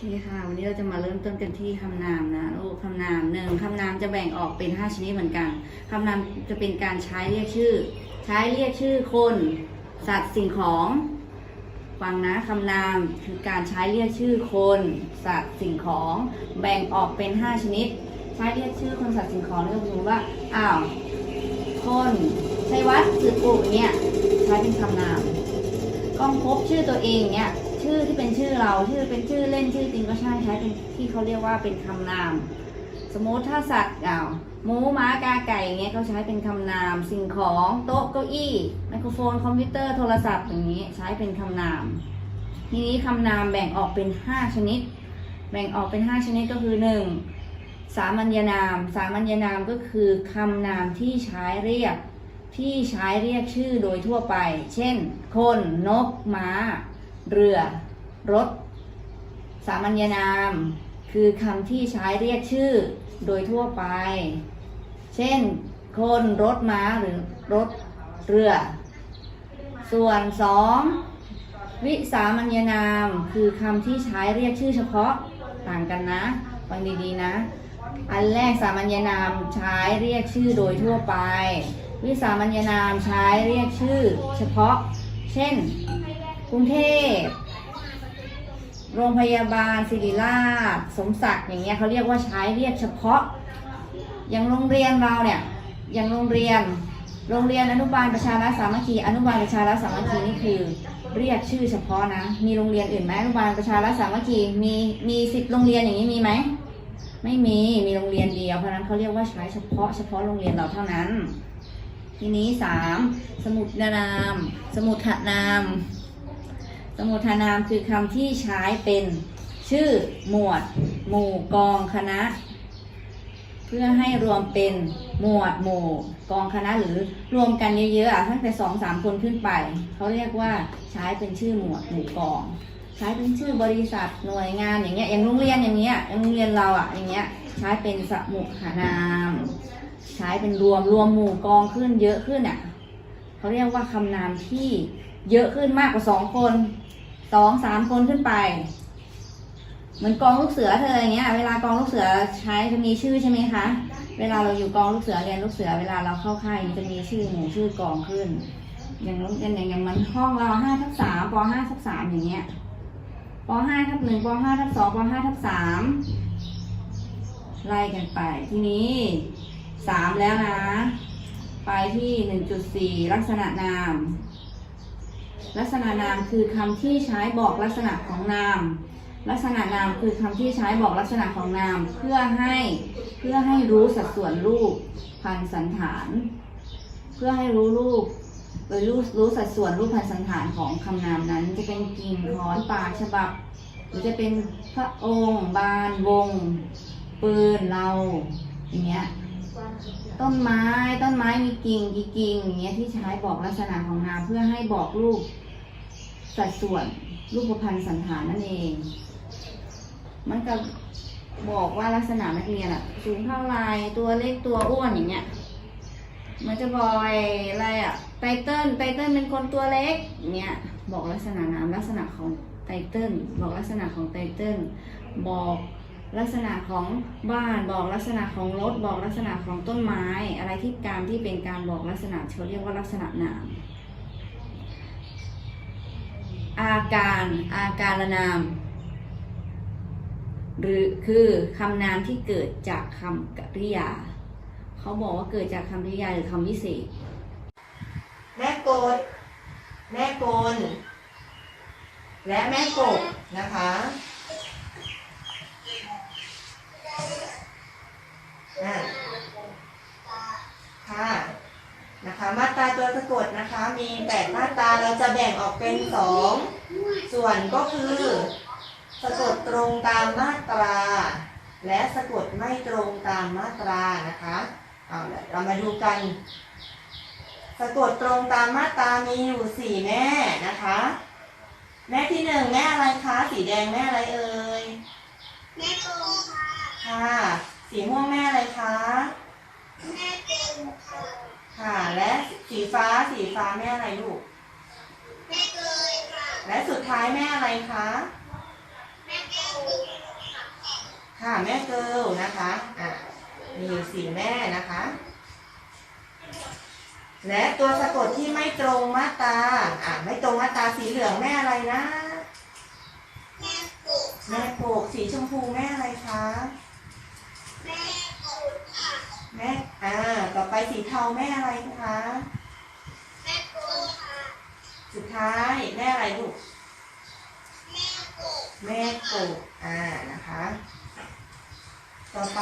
ค่ะ วันนี้เราจะมาเริ่มต้นกันที่คำนามนะลูกคำนามหนึ่งคำนามจะแบ่งออกเป็น 5 ชนิดเหมือนกันคำนามจะเป็นการใช้เรียกชื่อ ใช้เรียกชื่อคน สัตว์สิ่งของฟังนะคำนามคือการใช้เรียกชื่อคน สัตว์สิ่งของ แบ่งออกเป็น 5 ชนิด ใช้เรียกชื่อคนสัตว์สิ่งของเรียกสมมติว่าอ้าวคนชัยวัฒน์สืบปุเนี่ยใช้เป็นคำนามกล้องพบชื่อตัวเองเนี่ย ชื่อที่เป็นชื่อเราชื่อเป็นชื่อเล่นชื่อจริงก็ใช่ใช้เป็นที่เขาเรียกว่าเป็นคำนาม สมมติถ้าสัตว์อ่าวหมูม้ากาไก่อย่างเงี้ยเขาใช้เป็นคำนาม สิ่งของโต๊ะเก้าอี้ไมโครโฟนคอมพิวเตอร์โทรศัพท์อย่างนี้ใช้เป็นคำนาม ทีนี้คำนามแบ่งออกเป็น 5 ชนิด แบ่งออกเป็น 5 ชนิดก็คือ 1. สามัญนาม สามัญนามก็คือคำนามที่ใช้เรียกที่ใช้เรียกชื่อโดยทั่วไป เช่น คน นก ม้า เรือ รถ สามัญนาม คือคำที่ใช้เรียกชื่อโดยทั่วไป เช่น คนรถม้าหรือรถเรือ ส่วนสองวิสามัญนามคือคำที่ใช้เรียกชื่อเฉพาะต่างกันนะฟังดีๆนะ อันแรกสามัญนามใช้เรียกชื่อโดยทั่วไป วิสามัญนามใช้เรียกชื่อเฉพาะ เช่น กรุงเทพ โรงพยาบาลศิริราช สมศักดิ์อย่างเงี้ยเขาเรียกว่าใช้เรียกเฉพาะ อย่างโรงเรียนเราเนี่ย อย่างโรงเรียน โรงเรียนอนุบาลประชารัฐสามัคคี อนุบาลประชารัฐสามัคคีนี่คือ เรียกชื่อเฉพาะนะ มีโรงเรียนอื่นไหมอนุบาลประชารัฐสามัคคี มีมีสิบโรงเรียนอย่างนี้มีไหม ไม่มี มีโรงเรียนเดียว เพราะนั้นเขาเรียกว่าใช้เฉพาะเฉพาะโรงเรียนเราเท่านั้นทีนี้สามสมุดนาม สมุทนาม สมุทนามคือคำที่ใช้เป็นชื่อหมวด หมู่กองคณะ เพื่อให้รวมเป็นหมวดหมู่กองคณะหรือรวมกันเยอะๆอะตั้งแต่สองสามคนขึ้นไป เขาเรียกว่าใช้เป็นชื่อหมวดหมู่กอง ใช้เป็นชื่อบริษัทหน่วยงานอย่างเงี้ยอย่างโรงเรียนอย่างเงี้ยอย่างโรงเรียนเราอะอย่างเงี้ยใช้เป็นสมุทนาม ใช้เป็นรวมรวมหมู่กองขึ้นเยอะขึ้นอะเขาเรียกว่าคำนามที่เยอะขึ้นมากกว่าสองคน สองสามคนขึ้นไป เหมือนกองลูกเสือเธออย่างเงี้ย เวลากองลูกเสือใช้จะมีชื่อใช่ไหมคะ เวลาเราอยู่กองลูกเสือเรียนลูกเสือเวลาเราเข้าค่ายจะมีชื่อหมู่ชื่อกองขึ้น อย่างโรงเรียนอย่างอย่างมันห้องเราห้าทับสามปห้าทับสามอย่างเงี้ยปห้าทับหนึ่งปห้าทับสองปห้าทับสามไล่กันไปทีนี้สามแล้วนะ ไปที่หนึ่งจุดสี่ลักษณะนาม ลักษณะนามคือคำที่ใช้บอกลักษณะของนาม ลักษณะนามคือคำที่ใช้บอกลักษณะของนาม เพื่อให้เพื่อให้รู้สัดส่วนรูปพันสันฐาน เพื่อให้รู้รูปโดยรู้รู้สัดส่วนรูปพันสันฐานของคำนามนั้น จะเป็นกิ่งถอนปากฉบับ หรือจะเป็นพระองค์ บานวง ปืนเราอย่างเงี้ยต้นไม้ต้นไม้มีกิ่งกี่กิ่งอย่างเงี้ยที่ใช้บอกลักษณะของนามเพื่อให้บอกรูป สัดส่วนรูปพันธ์สันฐานนั่นเอง มันก็บอกว่าลักษณะนักเรียนอะสูงเท่าไรตัวเล็กตัวอ้วนอย่างเงี้ย มันจะบอกอะไรอะไตเติ้ลไตเติ้ลเป็นคนตัวเล็กเงี้ยบอกลักษณะนามลักษณะของไตเติ้ลบอกลักษณะของไตเติ้ลบอกลักษณะของบ้านบอกลักษณะของรถบอกลักษณะของต้นไม้ อะไรที่การที่เป็นการบอกลักษณะเขาเรียกว่าลักษณะนาม อาการอาการนาม หรือคือคำนามที่เกิดจากคำกริยา เขาบอกว่าเกิดจากคำกริยาหรือคำวิเศษ แม่โกดแม่โกลและแม่กบนะคะอะค่ะ นะคะมาตราตัวสะกดนะคะมีแปดมาตราเราจะแบ่งออกเป็นสองส่วนก็คือสะกดตรงตามมาตรา และสะกดไม่ตรงตามมาตรานะคะเอาละเรามาดูกัน สะกดตรงตามมาตรามีอยู่สี่แม่นะคะ แม่ที่หนึ่งแม่อะไรคะสีแดงแม่อะไรเอ่ย แม่ปูค่ะ ค่ะ สีม่วงแม่อะไรคะ แม่ปูค่ะ ค่ะ และ สีฟ้าสีฟ้าแม่อะไรลูก แม่เกยค่ะ และสุดท้ายแม่อะไรคะ แม่ปูค่ะแม่เกิลนะคะอะมีอยู่สี่แม่นะคะ และตัวสะกดที่ไม่ตรงมาตราอะไม่ตรงมาตราสีเหลืองแม่อะไรนะ แม่ปุกแม่ปลูกสีชมพูแม่อะไรคะ แม่ปุกค่ะ แม่อ่าต่อไปสีเทาแม่อะไรคะแม่ปุกค่ะ สุดท้ายแม่อะไรลูก แม่ปุกแม่ปลูกอ่านะคะ ต่อไป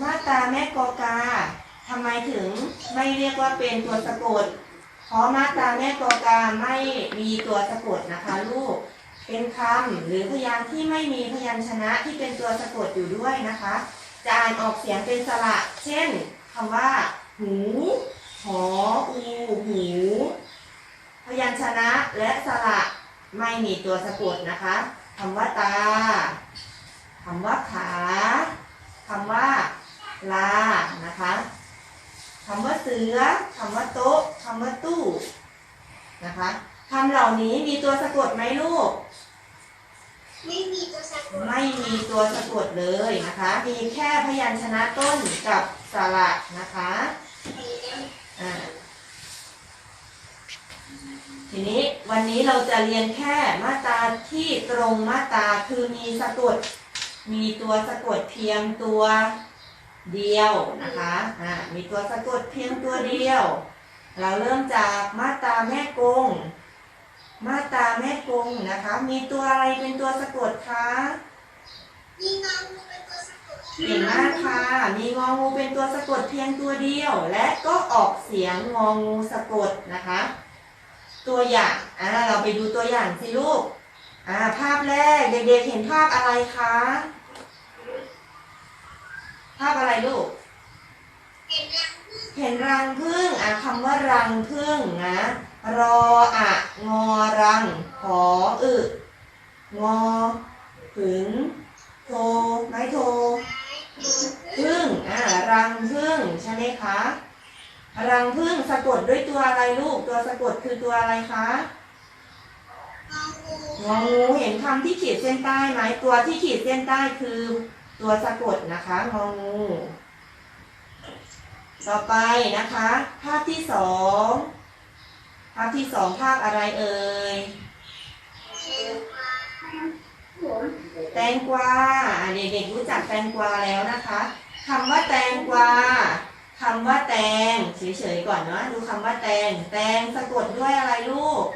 มาตราแม่กอกาทำไมถึงไม่เรียกว่าเป็นตัวสะกด เพราะมาตราแม่กอกาไม่มีตัวสะกดนะคะลูก เป็นคำหรือพยางค์ที่ไม่มีพยัญชนะที่เป็นตัวสะกดอยู่ด้วยนะคะ จะอ่านออกเสียงเป็นสระ เช่นคำว่า หูหออูหูพยัญชนะและสระไม่มีตัวสะกดนะคะคำว่าตาคำว่าขาคำว่าลานะคะคำว่าเสือคำว่าโต๊ะคำว่าตู้นะคะคำเหล่านี้มีตัวสะกดไหมลูก ไม่มีตัวสะกด ไม่มีตัวสะกดเลยนะคะ มีแค่พยัญชนะต้นกับสระนะคะอ่า ทีนี้วันนี้เราจะเรียนแค่มาตราที่ตรงมาตราคือมีสะกดมีตัวสะกดเพียงตัวเดียวนะคะอ่ามีตัวสะกดเพียงตัวเดียว เราเริ่มจากมาตราแม่กง มาตราแม่กงนะคะ มีตัวอะไรเป็นตัวสะกดคะมีงองู เก่งมากค่ะ มีงองูเป็นตัวสะกดเพียงตัวเดียว และก็ออกเสียงงองูสะกดนะคะ ตัวอย่างอ่าเราไปดูตัวอย่างสิลูกอ่าภาพแรกเด็กๆเห็นภาพอะไรคะ ภาพอะไรลูก เห็นรังผึ้งเห็นรังผึ้งอะคำว่ารังผึ้งนะ รออะงอรังขออึงอผึง รังพึ่งใช่ไหมคะ รังพึ่งสะกดด้วยตัวอะไรลูก ตัวสะกดคือตัวอะไรคะงองูงูเห็นคำที่ขีดเส้นใต้ไหมตัวที่ขีดเส้นใต้คือตัวสะกดนะคะงองู ต่อไปนะคะ ภาพที่สองภาพที่สองภาพอะไรเอ่ยแตงกวาเด็กๆรู้จักแตงกวาแล้วนะคะ คำว่าแตงกวาคำว่าแตงเฉยๆก่อนเนาะดูคำว่าแตง แตงสะกดด้วยอะไรลูก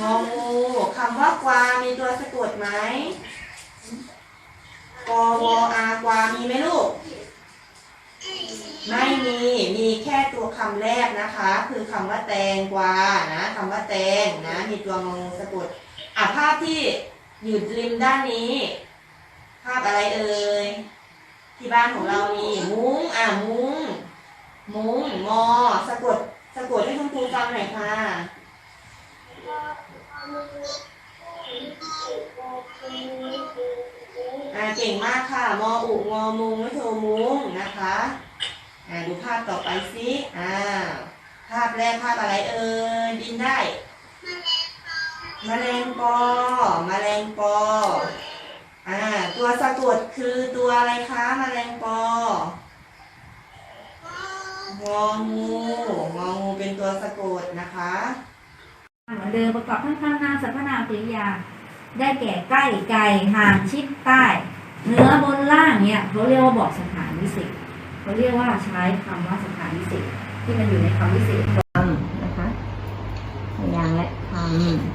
งองูคำว่ากวา มีตัวสะกดไหมกวอากวา มีไหมลูก ไม่มี มีแค่ตัวคำแรกนะคะ คือคำว่าแตงกวา นะคำว่าแตงนะ มีตัวงองูสะกดอะภาพที่อยู่ริมด้านนี้ ภาพอะไรเอ่ย ที่บ้านของเรามีมุ้ง อะมุ้ง มุ้งงอสะกดสะกดให้คุณครูฟังหน่อยค่ะ อ่าเก่งมากค่ะ มออุงอมุงไม่โทมุงนะคะ อ่าดูภาพต่อไปสิอ่าภาพแรกภาพอะไรเอ่ยบินได้แมลงปอแมลงปอ สะกดคือตัวอะไรคะแมลงปององูงองูเป็นตัวสะกดนะคะเหมือนเดิมประกอบทั้งข้างหน้าสรรพนามกริยา ได้แก่ใกล้ไกลห่างชิดใต้เนื้อบนล่างเนี่ยเขาเรียกว่าบอกสถานวิเศษเขาเรียกว่าใช้คำว่าสถานวิเศษที่มันอยู่ในคำวิเศษคำนะคะพยางและคำ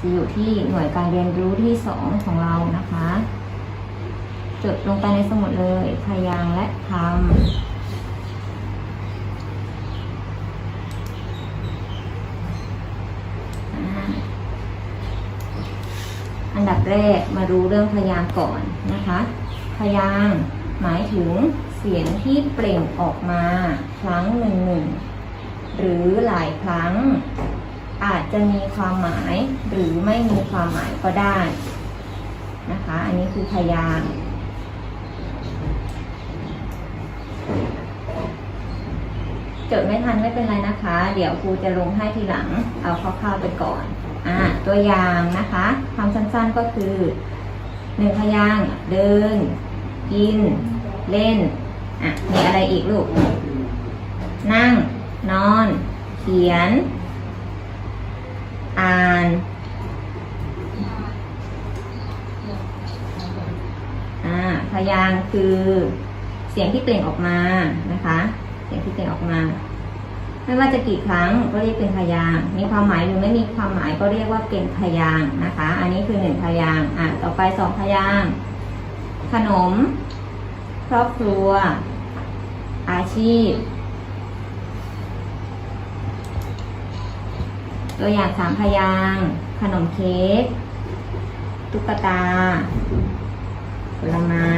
จะอยู่ที่หน่วยการเรียนรู้ที่สองของเรานะคะ จดลงไปในสมุดเลยพยางและคำอันดับแรกมารู้เรื่องพยางก่อนนะคะ พยางหมายถึงเสียงที่เปล่งออกมา ครั้งหนึ่งหนึ่งหรือหลายครั้ง อาจจะมีความหมายหรือไม่มีความหมายก็ได้นะคะ อันนี้คือพยางจดไม่ทันไม่เป็นไรนะคะ เดี๋ยวครูจะลงให้ทีหลัง เอาคร่าวๆไปก่อนอ่าตัวอย่างนะคะคำสั้นๆก็คือหนึ่งพยางเดิน กิน เล่นอะมีอะไรอีกลูก นั่ง นอน เขียน อ่าน พยางค์คือเสียงที่เปล่งออกมานะคะ เสียงที่เปล่งออกมา ไม่ว่าจะกี่ครั้งก็เรียกเป็นพยางค์มีความหมายหรือไม่มีความหมายก็เรียกว่าเป็นพยางค์นะคะ อันนี้คือหนึ่งพยางค์อะต่อไปสองพยางค์ขนม ครอบครัว อาชีพ ตัวอย่างสามพยางขนมเค้กตุ๊กตา ผลไม้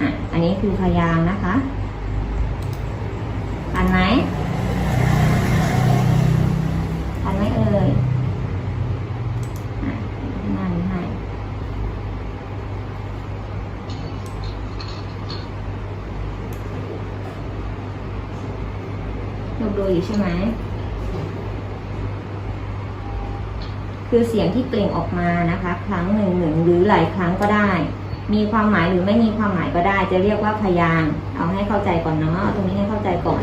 อะอันนี้คือพยางนะคะทันไหมทันไหมเอ่ยอะขึ้นหน้านี้ให้ลูกดูอยู่ ใช่ไหมคือเสียงที่เปล่งออกมานะคะ ครั้งหนึ่งหนึ่งหรือหลายครั้งก็ได้ มีความหมายหรือไม่มีความหมายก็ได้ จะเรียกว่าพยางเอาให้เข้าใจก่อนเนาะตรงนี้ให้เข้าใจก่อน